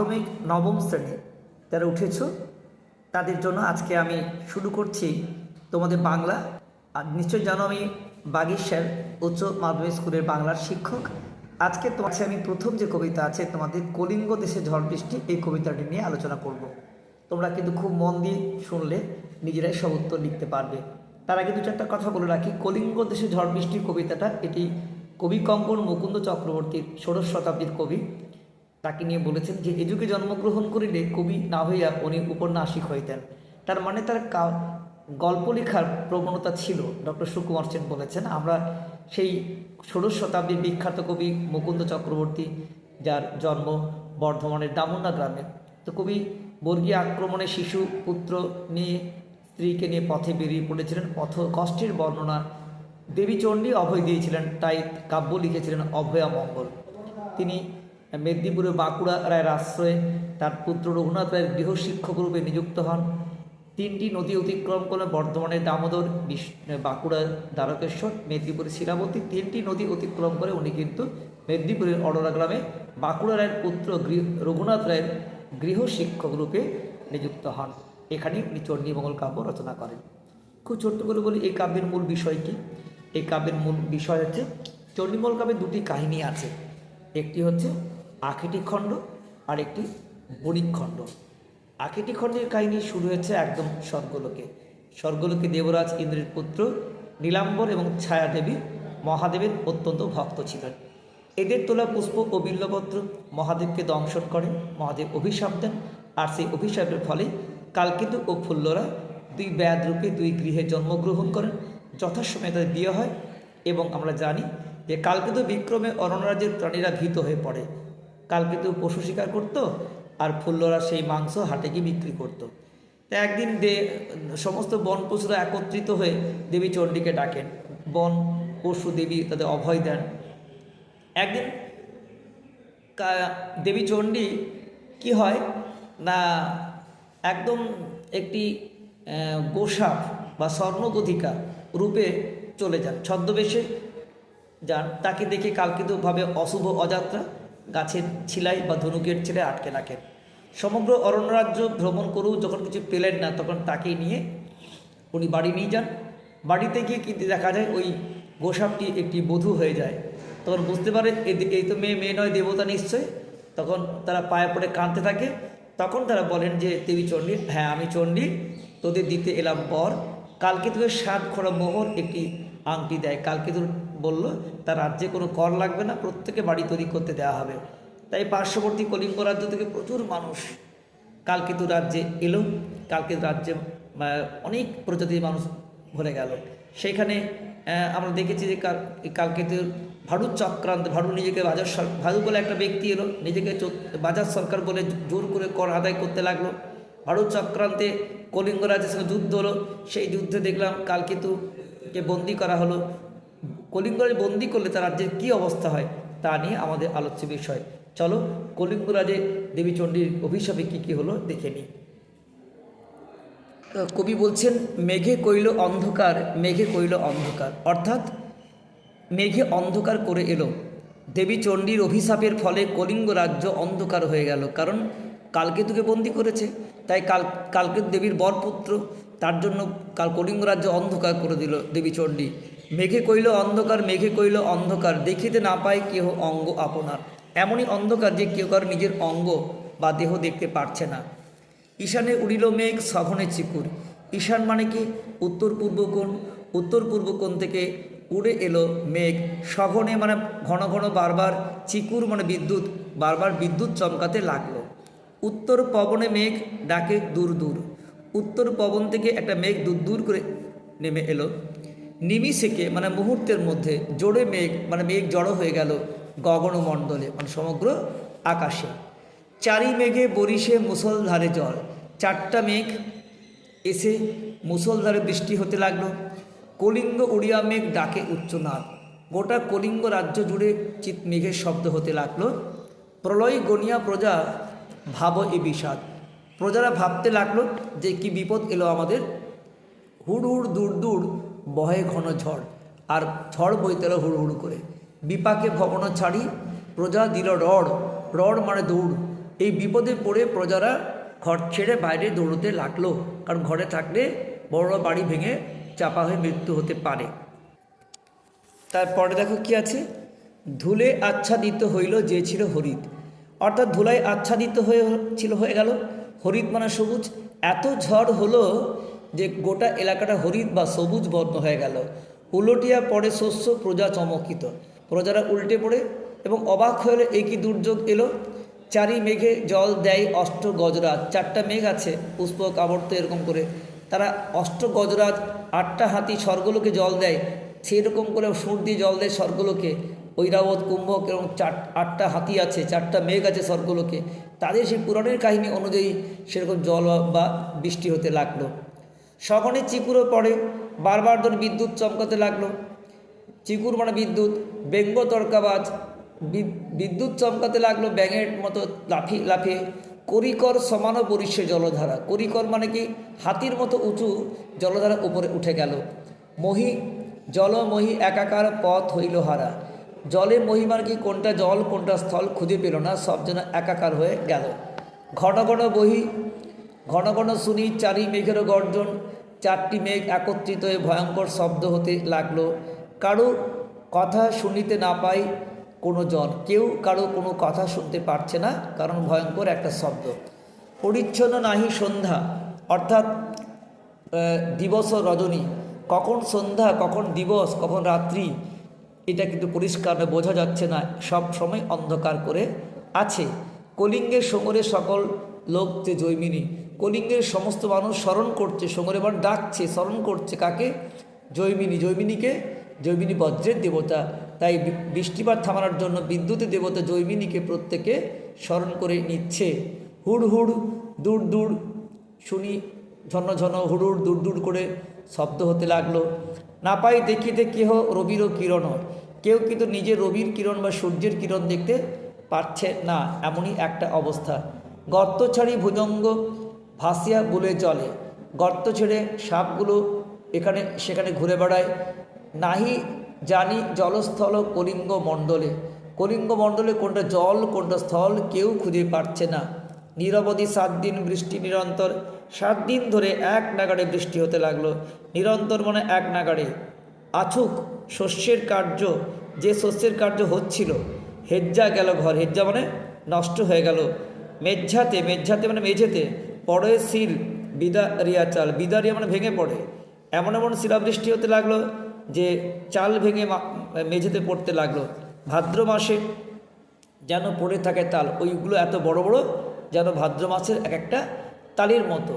প্রাথমিক নবম শ্রেণি যারা উঠেছ, তাদের জন্য আজকে আমি শুরু করছি তোমাদের বাংলা। আর নিশ্চয় জানো আমি বাগির উচ্চ মাধ্যমিক স্কুলের বাংলার শিক্ষক। আজকে তোমার আমি প্রথম যে কবিতা আছে, তোমাদের কলিঙ্গ দেশে ঝড় বৃষ্টি, এই কবিতাটি নিয়ে আলোচনা করব। তোমরা কিন্তু খুব মন দিয়ে শুনলে, নিজেরাই সব উত্তর লিখতে পারবে। তার আগে দু চারটা কথা বলে রাখি, কলিঙ্গ দেশে ঝড় বৃষ্টির কবিতাটা, এটি কবি কঙ্কন মুকুন্দ চক্রবর্তীর ষোড়শ শতাব্দীর কবি। তাকে নিয়ে বলেছেন যে এ যুগে জন্মগ্রহণ করিলে কবি না হইয়া উনি উপন্যাসিক হইতেন। তার মানে তার গল্প লেখার প্রবণতা ছিল। ডক্টর সুকুমার সেন বলেছেন, আমরা সেই ষোড়শ শতাব্দীর বিখ্যাত কবি মুকুন্দ চক্রবর্তী, যার জন্ম বর্ধমানের দামুন্না গ্রামে। তো কবি বর্গীয় আক্রমণে শিশু, পুত্র নিয়ে, স্ত্রীকে নিয়ে পথে বেরিয়ে পড়েছিলেন পথ কষ্টের বর্ণনা দেবী চণ্ডী অভয় দিয়েছিলেন, তাই কাব্য লিখেছিলেন অভয়া মঙ্গল। তিনি মেদিনীপুরের বাঁকুড়া রায়ের আশ্রয়ে তার পুত্র রঘুনাথ রায়ের গৃহশিক্ষক রূপে নিযুক্ত হন। তিনটি নদী অতিক্রম করে বর্ধমানের দামোদর, বিশ- বাঁকুড়া দ্বারকেশ্বর মেদিনীপুরের শিলাবতী। তিনটি নদী অতিক্রম করে উনি কিন্তু মেদিনীপুরের অডরা গ্রামে বাঁকুড়া রায়ের পুত্র রঘুনাথ রায়ের গৃহশিক্ষক রূপে নিযুক্ত হন। এখানেই উনি চণ্ডীমঙ্গল কাব্য রচনা করেন। খুব ছোট্ট করে বলি, এই কাব্যের মূল বিষয় কি? এই কাব্যের মূল বিষয় হচ্ছে চণ্ডীমঙ্গল কাব্যে দুটি কাহিনী আছে। একটি হচ্ছে আখিটি খণ্ড আর একটি বণিক খণ্ড। আখিটি খণ্ডের কাহিনী শুরু হয়েছে একদম স্বর্গলোকে। স্বর্গলোকে দেবরাজ ইন্দ্রের পুত্র নীলাম্বর এবং ছায়া দেবী মহাদেবের অত্যন্ত ভক্ত ছিলেন। এদের তোলা পুষ্প ও বিল্লপত্র মহাদেবকে দংশন করেন, মহাদেব অভিশাপ দেন আর সেই অভিশাপের ফলে কালকেতু ও ফুল্লরা দুই ব্যাধ রূপে দুই গৃহে জন্মগ্রহণ করেন। যথাসময়ে তাদের বিয়ে হয় এবং আমরা জানি যে কালকেতু বিক্রমে অরণ্যরাজ্যের প্রাণীরা ভীত হয়ে পড়ে। কালকেতু পশু শিকার করত আর ফুল্লরা সেই মাংস হাটে গিয়ে বিক্রি করতো। তা একদিন দে, সমস্ত বন পশুরা একত্রিত হয়ে দেবী চণ্ডীকে ডাকেন। বন, পশু, দেবী তাদের অভয় দেন। একদিন দেবী চণ্ডী কি হয় না একদম একটি গোসাপ বা স্বর্ণগধিকা রূপে চলে যান, ছদ্মবেশে যান। তাকে দেখে কালকিতভাবে অশুভ অযাত্রা গাছের ছিলাই বা ধনুকের ছেলে আটকে রাখেন। সমগ্র অরণ্যরাজ্য ভ্রমণ করেও যখন কিছু পেলেন না, তখন তাকে নিয়ে উনি বাড়ি নিয়ে যান। বাড়িতে গিয়ে কিন্তু দেখা যায় ওই গোসাপটি একটি বধূ হয়ে যায়। তখন বুঝতে পারে এই তো মেয়ে মেয়ে নয়, দেবতা নিশ্চয় তখন তারা পায়ে পড়ে কাঁদতে থাকে। তখন তারা বলেন যে, দেবী চণ্ডী হ্যাঁ আমি চণ্ডী, তোদের দিতে এলাম পর কালকে তোদের সাত খোড়া মোহর একটি আংটি দেয়। কালকে তোর বলল তার রাজ্যে কোনো কর লাগবে না প্রত্যেকে বাড়ি তৈরি করতে দেওয়া হবে। তাই পার্শ্ববর্তী কলিঙ্গ রাজ্য থেকে প্রচুর মানুষ কালকেতু রাজ্যে এলো। কালকেতু রাজ্যে অনেক প্রজাতির মানুষ ভরে গেল। সেইখানে আহ, আমরা দেখেছি যে কাল কালকেতুর ভাড়ু চক্রান্ত ভাড়ু নিজেকে বাজার ভাড়ু বলে একটা ব্যক্তি এলো নিজেকে বাজার সরকার বলে জোর করে কর আদায় করতে লাগল। ভাড়ু চক্রান্তে কলিঙ্গ রাজ্যের সঙ্গে যুদ্ধ হলো। সেই যুদ্ধে দেখলাম কালকেতুকে বন্দি করা হলো। কলিঙ্গরাজ বন্দি করলে তার রাজ্যের কী অবস্থা হয় তা নিয়ে আমাদের আলোচ্য বিষয়। চলো কলিঙ্গ রাজে দেবী চণ্ডীর অভিশাপে কী কী হলো দেখে নিই। কবি বলছেন, মেঘে কইল অন্ধকার, মেঘে কইল অন্ধকার। অর্থাৎ, মেঘে অন্ধকার করে এলো। দেবী চণ্ডীর অভিশাপের ফলে কলিঙ্গ রাজ্য অন্ধকার হয়ে গেল। কারণ, কালকেতুকে বন্দি করেছে। তাই কাল, কালকেতু দেবীর বরপুত্র, তার জন্য কাল কলিঙ্গ রাজ্য অন্ধকার করে দিল দেবী চণ্ডী মেঘে কইল অন্ধকার, মেঘে কইল অন্ধকার। দেখিতে না পায় কেহ অঙ্গ আপনার। এমনই অন্ধকার যে কেউ কার নিজের অঙ্গ বা দেহ দেখতে পারছে না। ঈশানে উড়িল মেঘ, সঘনে চিকুর। ঈশান মানে কি? উত্তর পূর্ব কোণ। উত্তর পূর্ব কোণ থেকে উড়ে এলো মেঘ। সঘনে মানে ঘন ঘন বারবার চিকুর মানে বিদ্যুৎ, বারবার বিদ্যুৎ চমকাতে লাগল। উত্তর পবনে মেঘ ডাকে দূর দূর। উত্তর পবন থেকে একটা মেঘ দূর দূর করে নেমে এলো। নিমিষেকে মানে মুহূর্তের মধ্যে জোরে মেঘ মানে মেঘ জড়ো হয়ে গেল গগনমণ্ডলে মানে সমগ্র আকাশে। চারি মেঘে বরিশে মুসলধারে জল। চারটা মেঘ এসে মুসলধারে বৃষ্টি হতে লাগল। কলিঙ্গ উড়িয়া মেঘ ডাকে উচ্চনাদ গোটা কলিঙ্গ রাজ্য জুড়ে চিত মেঘের শব্দ হতে লাগল। প্রলয় গনিয়া প্রজা, ভাব এ বিষাদ। প্রজারা ভাবতে লাগল যে কি বিপদ এলো আমাদের। হুড় হুড় দূর দূর বহে ঘন ঝড়, আর ঝড় বইতে এলো হুড় হুড় করে। বিপাকে ভবন ছাড়ি প্রজা দিল রড় রড় মানে দৌড়। এই বিপদে পড়ে প্রজারা ঘর ছেড়ে বাইরে দৌড়তে লাগল, কারণ ঘরে থাকলে বড় বড় বাড়ি ভেঙে চাপা হয়ে মৃত্যু হতে পারে। তারপরে দেখো কি আছে? ধুলে আচ্ছাদিত হইল যে ছিল হরিত। অর্থাৎ ধুলায় আচ্ছাদিত হয়ে ছিল হয়ে গেল। হরিত মানে সবুজ। এত ঝড় হলো যে গোটা এলাকাটা হরিত বা সবুজ বর্ণ হয়ে গেল। উলটিয়া পড়ে শস্য, প্রজা চমকিত। প্রজারা উল্টে পড়ে এবং অবাক হয়ে কি দুর্যোগ এলো? চারি মেঘে জল দেয় অষ্ট গজরাজ চারটা মেঘ আছে পুষ্পক আবর্ত এরকম করে। তারা অষ্ট গজরাজ আটটা হাতি স্বর্গলোকে জল দেয়। সেরকম করে সুর দিয়ে জল দেয় স্বর্গলোকে। ঐরাবত, কুম্ভক এবং চার, আটটা হাতি আছে, চারটা মেঘ আছে স্বর্গলোকে। তাদের সেই পুরাণের কাহিনী অনুযায়ী সেরকম জল বা বৃষ্টি হতে লাগল। সঘনে চিকুরও পড়ে, বারবার ধরে বিদ্যুৎ চমকাতে লাগল। চিকুর মানে বিদ্যুৎ, ব্যঙ্গ তর্কাবাজ বিদ্যুৎ চমকাতে লাগল ব্যাঙের মতো লাফি লাফিয়ে। করিকর সমান পরিষ্য জলধারা, করিকর মানে কি? হাতির মতো উঁচু জলধারা উপরে উঠে গেল। মহি জলমহি একাকার পথ হইল হারা। জলে মহি মানে কি? কোনটা জল, কোনটা স্থল খুঁজে পেল না, সব যেন একাকার হয়ে গেল। ঘন ঘন বহি ঘন ঘন শুনি চারি মেঘের গর্জন, চারটি মেঘ একত্রিত হয়ে ভয়ঙ্কর শব্দ হতে লাগল। কারও কথা শুনিতে না পাই কোনো জন। কেউ কারও কোনো কথা শুনতে পারছে না, কারণ ভয়ঙ্কর একটা শব্দ। পরিচ্ছন্ন নাহি সন্ধ্যা, অর্থাৎ দিবস ও রজনী। কখন সন্ধ্যা, কখন দিবস, কখন রাত্রি, এটা কিন্তু পরিষ্কার বোঝা যাচ্ছে না। সব সময় অন্ধকার করে আছে। কলিঙ্গের সঙ্গরে সকল লোক যে জৈমিনী। কলিঙ্গের সমস্ত মানুষ স্মরণ করছে সঙ্গরে এবার ডাকছে, স্মরণ করছে কাকে? জৈমিনী। জৈমিনীকে? জৈমিনী বজ্রের দেবতা। তাই বৃষ্টিপাত থামানোর জন্য বিদ্যুতের দেবতা জৈমিনীকে প্রত্যেকে স্মরণ করে নিচ্ছে। হুড় হুড় দূর দূর শুনি ঝন ঝন হুড়ুর দূর দূর করে শব্দ হতে লাগল। না পাই দেখিতে কেহ রবিরও কিরণ। কেউ কিন্তু নিজে রবির কিরণ বা সূর্যের কিরণ দেখতে পারছে না, এমনই একটা অবস্থা। গর্ত ছাড়ি ভুজঙ্গ ভাসিয়া বুলে চলে। গর্ত ছেড়ে সাপগুলো এখানে, সেখানে ঘুরে বেড়ায়। নাহি জানি জলস্থল কলিঙ্গ মণ্ডলে। কলিঙ্গ মণ্ডলে কোনটা জল, কোনটা স্থল কেউ খুঁজে পাচ্ছে না। নিরবধি সাত দিন বৃষ্টি নিরন্তর। সাত দিন ধরে এক নাগাড়ে বৃষ্টি হতে লাগল। নিরন্তর মানে এক নাগাড়ে। আছুক শস্যের কার্য, যে শস্যের কার্য হচ্ছিল, হেজ্জা গেল ঘর। হেজ্জা মানে নষ্ট হয়ে গেল। মেঝাতে মেঝাতে মানে মেঝেতে, পড়ে শিল বিদারিয়া চাল বিদারিয়া মানে ভেঙে পড়ে। এমন এমন শিলাবৃষ্টি হতে লাগল যে চাল ভেঙে মেঝেতে পড়তে লাগল। ভাদ্র মাসে যেন পড়ে থাকে তাল, ওইগুলো এত বড় বড় যেন ভাদ্র মাসের এক একটা তালের মতো।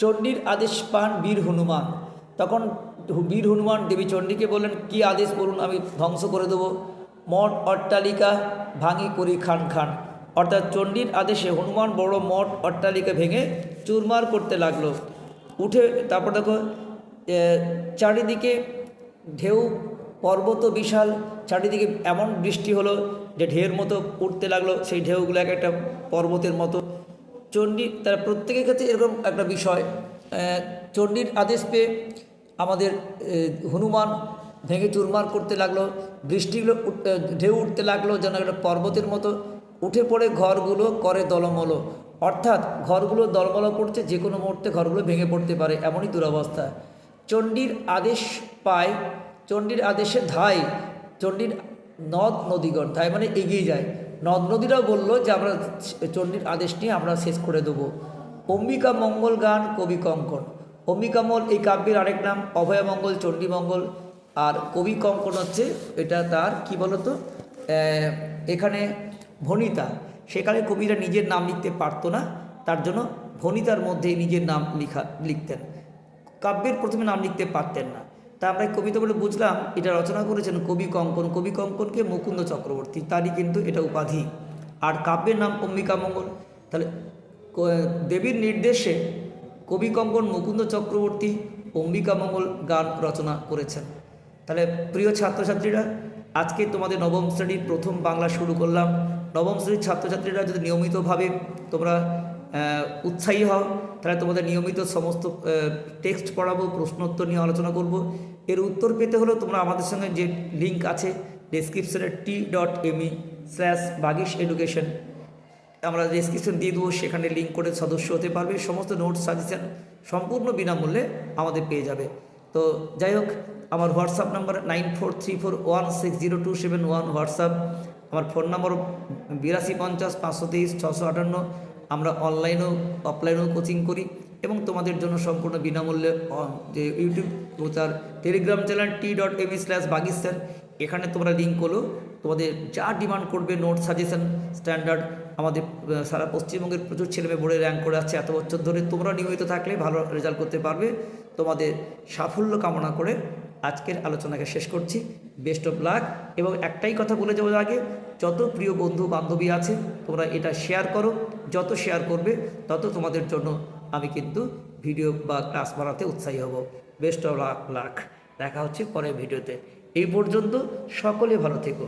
চণ্ডীর আদেশ পান বীর হনুমান। তখন বীর হনুমান দেবী চণ্ডীকে বললেন, কি আদেশ বলুন, আমি ধ্বংস করে দেবো। মঠ অট্টালিকা ভাঙি করি খান খান। অর্থাৎ চণ্ডীর আদেশে হনুমান বড় মঠ অট্টালিকা ভেঙে চুরমার করতে লাগল। উঠে তারপর দেখো চারিদিকে ঢেউ, পর্বত বিশাল, চারিদিকে এমন বৃষ্টি হলো যে ঢেউয়ের মতো উঠতে লাগল। সেই ঢেউগুলো এক একটা পর্বতের মতো। চণ্ডী তার প্রত্যেকের ক্ষেত্রে এরকম একটা বিষয়। চণ্ডীর আদেশ পেয়ে আমাদের হনুমান ভেঙে চুরমার করতে লাগল। বৃষ্টিগুলো ঢেউ উঠতে লাগল যেন একটা পর্বতের মতো। উঠে পড়ে ঘরগুলো করে দলমলো। অর্থাৎ ঘরগুলো দলমলো করছে যে কোনো মুহূর্তে ঘরগুলো ভেঙে পড়তে পারে, এমনই দুরবস্থা। চণ্ডীর আদেশ পায়, চণ্ডীর আদেশে ধাই, চণ্ডীর নদ নদীগণ, ধাই মানে এগিয়ে যায়। নদ নদীরাও বলল যে আমরা চণ্ডীর আদেশ নিয়ে আমরা শেষ করে দেবো। অম্বিকা মঙ্গল গান কবি কঙ্কন। অম্বিকামল এই কাব্যের আরেক নাম অভয়মঙ্গল চণ্ডীমঙ্গল আর কবি কঙ্কন হচ্ছে, এটা তার, কি বলতো? এখানে ভনিতা। সেকালে কবিরা নিজের নাম লিখতে পারতো না, তার জন্য ভনিতার মধ্যে নিজের নাম লিখা, লিখতেন। কাব্যের প্রথমে নাম লিখতে পারতেন না। তা আমরা কবিতা বলে বুঝলাম, এটা রচনা করেছেন কবি কঙ্কন। কবি কঙ্কনকে মুকুন্দ চক্রবর্তী, তারই কিন্তু এটা উপাধি। আর কাব্যের নাম অম্বিকা মঙ্গল। তাহলে দেবীর নির্দেশে কবি কঙ্কন, মুকুন্দ চক্রবর্তী, অম্বিকা মঙ্গল গান রচনা করেছেন। তাহলে, প্রিয় ছাত্রছাত্রীরা, আজকে তোমাদের নবম শ্রেণির প্রথম বাংলা শুরু করলাম। নবম শ্রেণির ছাত্রছাত্রীরা যদি নিয়মিতভাবে তোমরা উৎসাহী হও, তাহলে তোমাদের নিয়মিত সমস্ত টেক্সট পড়াবো, প্রশ্নোত্তর নিয়ে আলোচনা করব। এর উত্তর পেতে হলেও তোমরা আমাদের সঙ্গে যে লিঙ্ক আছে ডেসক্রিপশনে T dot me slash Bagish education আমরা ডেসক্রিপশন দিয়ে দেবো, সেখানে লিঙ্ক করে সদস্য হতে পারবে। সমস্ত নোটস সাজেশন সম্পূর্ণ বিনামূল্যে আমাদের পেয়ে যাবে। তো যাই হোক, আমার WhatsApp number nine four three four one six zero two seven one WhatsApp আমার ফোন নম্বর বিরাশি পঞ্চাশ পাঁচশো তেইশ ছশো আটান্ন। আমরা অনলাইনেও, অফলাইনেও কোচিং করি এবং তোমাদের জন্য সম্পূর্ণ বিনামূল্যে যে ইউটিউব ও তার Telegram channel T dot M slash Bagis sir এখানে তোমরা লিঙ্ক করো তোমাদের যা ডিমান্ড করবে নোট সাজেশন স্ট্যান্ডার্ড আমাদের সারা পশ্চিমবঙ্গের প্রচুর ছেলেমেয়ে বোর্ডে র্যাঙ্ক করে আছে। এত বছর ধরে তোমরা নিয়মিত থাকলে ভালো রেজাল্ট করতে পারবে। তোমাদের সাফল্য কামনা করে আজকের আলোচনাকে শেষ করছি। বেস্ট অফ লাক এবং একটাই কথা বলে যাওয়ার আগে, যত প্রিয় বন্ধু বান্ধবী আছে, তোমরা এটা শেয়ার করো। যত শেয়ার করবে, তত তোমাদের জন্য আমি কিন্তু ভিডিও বা ক্লাস বানাতে উৎসাহী হব। বেস্ট অফ লাক লাক দেখা হচ্ছে পরের ভিডিওতে এই পর্যন্ত সকলে ভালো থেকো।